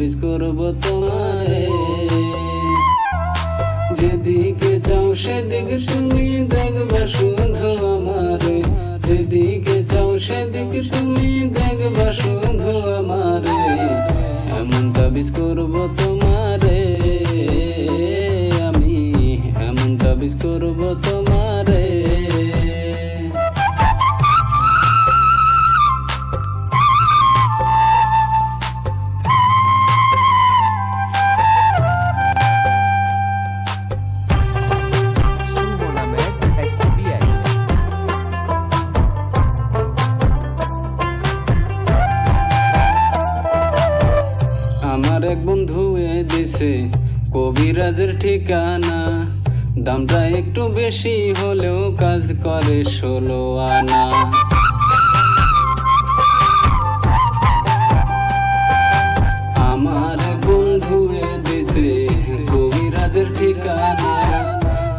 তাবিজ করব তোমারে। যেদিকে চাও সেদিকে তুমি দেখবা শুধু আমারে। যেদিকে চাও সেদিকে তুমি দেখবা শুধু আমারে। এমন তাবিজ করব তোমারে বন্ধু এ দিছে কবিরাজের ঠিকানা। দামটা একটু বেশি হলেও কাজ করে ষোলো আনা। আমার বন্ধু এ দিছে কবিরাজের ঠিকানা।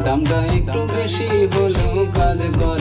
দামটা একটু বেশি হলেও কাজ করে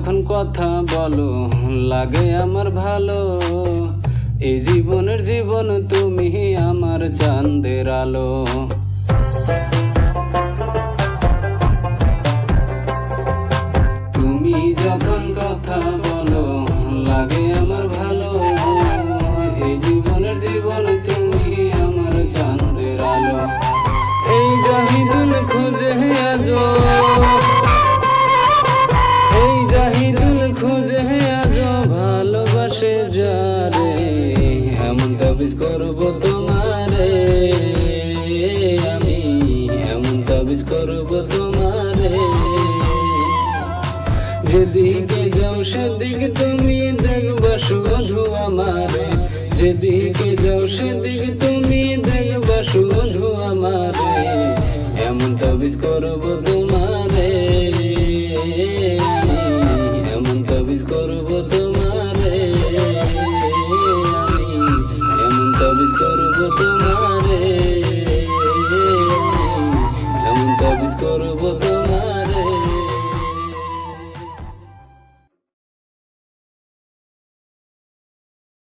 যখন কথা বলো, লাগে আমার ভালো। এই জীবনের জীবন তুমি আমার চাঁদের আলো। তুমি যখন কথা বলো, লাগে আমার ভালো। এই জীবনের জীবন করব তোমারে। আমি এমন তাবিজ করব তোমারে। যেদিকে যাও, সেদিকে তুমি দেখবা শুধু আমারে। যেদিকে যাও, সেদিকে তুমি তাবিজ করব তোমারে এমন তাবিজ করব তোমারে।